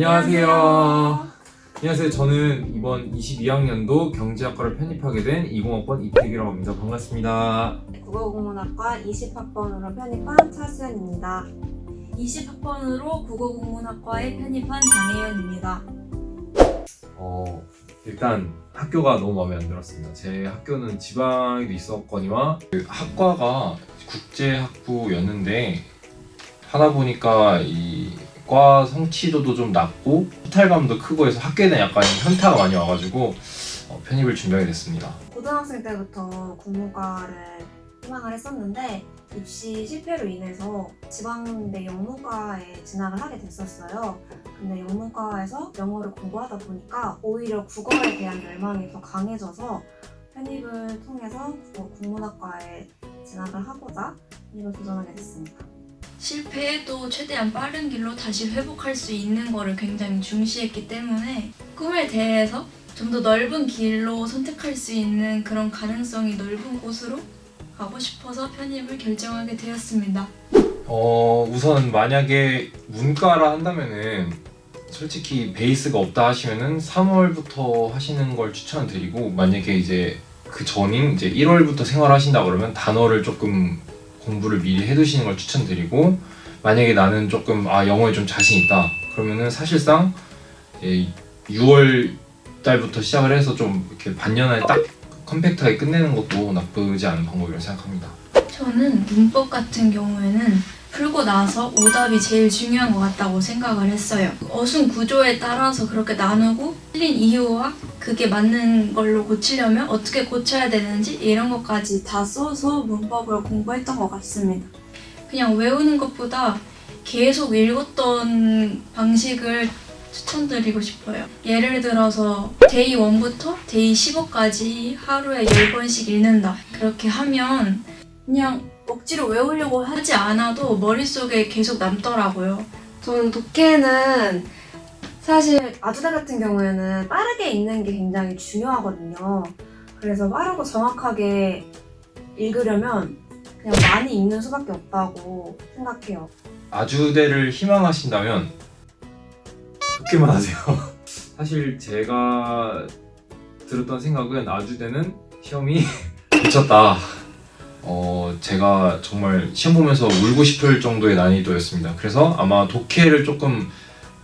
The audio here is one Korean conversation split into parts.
안녕하세요. 안녕하세요. 저는 이번 22학년도 경제학과를 편입하게 된 20학번 이태기라고 합니다. 반갑습니다. 국어국문학과 20학번으로 편입한 차수연입니다. 20학번으로 국어국문학과에 편입한 장혜연입니다. 어, 일단 학교가 너무 마음에 안 들었습니다. 제 학교는 지방에도 있었거니와 그 학과가 국제학부였는데 하다 보니까 이 과 성취도도 좀 낮고 수탈감도 크고 해서 학교에 대한 약간 현타가 많이 와가지고 어, 편입을 준비하게 됐습니다. 고등학생 때부터 국문과를 희망을 했었는데 입시 실패로 인해서 지방대 영문과에 진학을 하게 됐었어요. 근데 영문과에서 영어를 공부하다 보니까 오히려 국어에 대한 열망이 더 강해져서 편입을 통해서 국문학과에 진학을 하고자 편입을 도전하게 됐습니다. 실패해도 최대한 빠른 길로 다시 회복할 수 있는 거를 굉장히 중시했기 때문에 꿈에 대해서 좀 더 넓은 길로 선택할 수 있는 그런 가능성이 넓은 곳으로 가고 싶어서 편입을 결정하게 되었습니다. 어, 우선 만약에 문과라 한다면은 솔직히 베이스가 없다 하시면은 3월부터 하시는 걸 추천드리고 만약에 이제 그 전인 이제 1월부터 생활하신다 그러면 단어를 조금 공부를 미리 해두시는 걸 추천드리고 만약에 나는 조금 아 영어에 좀 자신 있다 그러면은 사실상 6월 달부터 시작을 해서 좀 이렇게 반년 안에 딱 컴팩트하게 끝내는 것도 나쁘지 않은 방법이라고 생각합니다. 저는 문법 같은 경우에는 풀고 나서 오답이 제일 중요한 것 같다고 생각을 했어요. 어순 구조에 따라서 그렇게 나누고 틀린 이유와 그게 맞는 걸로 고치려면 어떻게 고쳐야 되는지 이런 것까지 다 써서 문법을 공부했던 것 같습니다. 그냥 외우는 것보다 계속 읽었던 방식을 추천드리고 싶어요. 예를 들어서 데이 1부터 데이 15까지 하루에 10번씩 읽는다. 그렇게 하면 그냥 억지로 외우려고 하지 않아도 머릿속에 계속 남더라고요. 저는 독해는 사실 아주대 같은 경우에는 빠르게 읽는 게 굉장히 중요하거든요. 그래서 빠르고 정확하게 읽으려면 그냥 많이 읽는 수밖에 없다고 생각해요. 아주대를 희망하신다면 좋게만 하세요. 사실 제가 들었던 생각은 아주대는 시험이 미쳤다. 어, 제가 정말 시험 보면서 울고 싶을 정도의 난이도였습니다. 그래서 아마 독해를 조금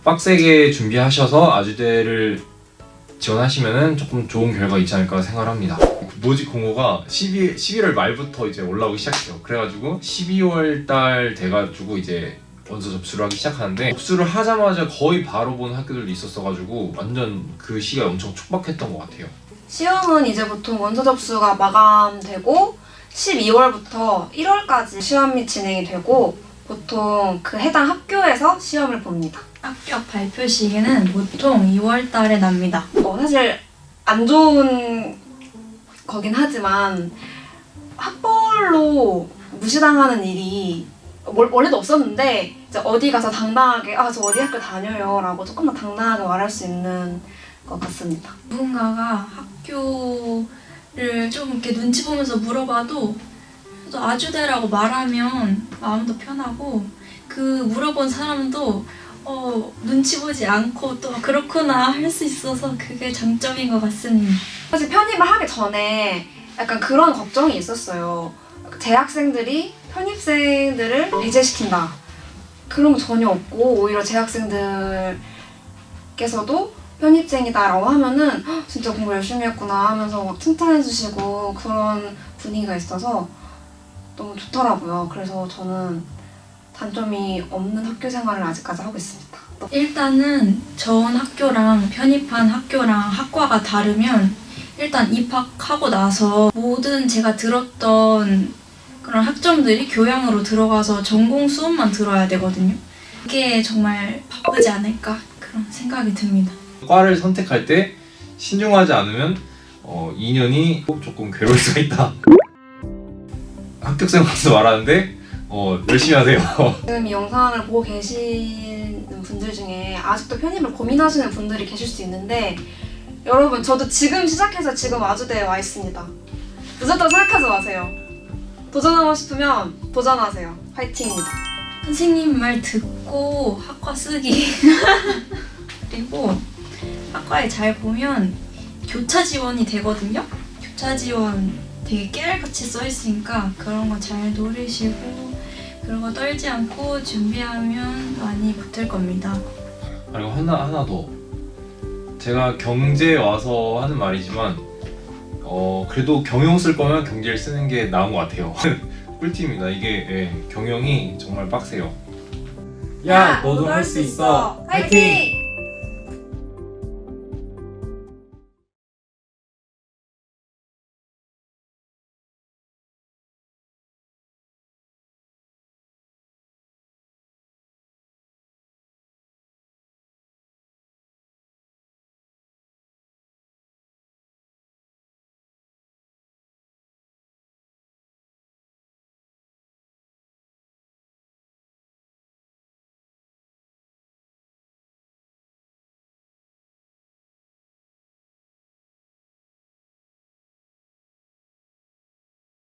빡세게 준비하셔서 아주대를 지원하시면은 조금 좋은 결과 있지 않을까 생각을 합니다. 모집 공고가 12, 11월 말부터 이제 올라오기 시작해요. 그래가지고 12월 달 돼가지고 이제 원서 접수를 하기 시작하는데 접수를 하자마자 거의 바로 본 학교들도 있었어가지고 완전 그 시기가 엄청 촉박했던 것 같아요. 시험은 이제 보통 원서 접수가 마감되고 12월부터 1월까지 시험이 진행이 되고 보통 그 해당 학교에서 시험을 봅니다. 합격 발표 시기는 보통 2월 달에 납니다. 어, 사실 안 좋은 거긴 하지만 학벌로 무시당하는 일이 월- 원래도 없었는데 이제 어디 가서 당당하게 아 저 어디 학교 다녀요라고 조금만 당당하게 말할 수 있는 것 같습니다. 누군가가 학교를 좀 이렇게 눈치 보면서 물어봐도 또 아주대라고 말하면 마음도 편하고 그 물어본 사람도 어, 눈치 보지 않고 또 그렇구나 할 수 있어서 그게 장점인 것 같습니다. 사실 편입을 하기 전에 약간 그런 걱정이 있었어요. 재학생들이 편입생들을 배제시킨다. 그런 거 전혀 없고 오히려 재학생들께서도 편입생이다라고 하면은 "헉, 진짜 공부 열심히 했구나 하면서 막 칭찬해 주시고 그런 분위기가 있어서 너무 좋더라고요. 그래서 저는 단점이 없는 학교 생활을 아직까지 하고 있습니다. 일단은 전 학교랑 편입한 학교랑 학과가 다르면 일단 입학하고 나서 모든 제가 들었던 그런 학점들이 교양으로 들어가서 전공 수업만 들어야 되거든요. 그게 정말 바쁘지 않을까 그런 생각이 듭니다. 과를 선택할 때 신중하지 않으면 어, 2년이 조금 괴로울 수가 있다. 합격생한테 말하는데 어, 열심히 하세요. 지금 이 영상을 보고 계시는 분들 중에 아직도 편입을 고민하시는 분들이 계실 수 있는데 여러분 저도 지금 시작해서 지금 아주대에 와 있습니다. 늦었다고 생각하지 마세요. 도전하고 싶으면 도전하세요. 파이팅입니다. 선생님 말 듣고 학과 쓰기 그리고 학과에 잘 보면 교차 지원이 되거든요. 교차 지원 되게 깨알같이 써 있으니까 그런 거 잘 노리시고 그런 거 떨지 않고 준비하면 많이 붙을 겁니다. 그리고 하나 하나 더 제가 경제 와서 하는 말이지만 어 그래도 경영 쓸 거면 경제를 쓰는 게 나은 것 같아요. 꿀팁입니다. 이게 예, 경영이 정말 빡세요. 야, 너도 할 수 있어. 파이팅!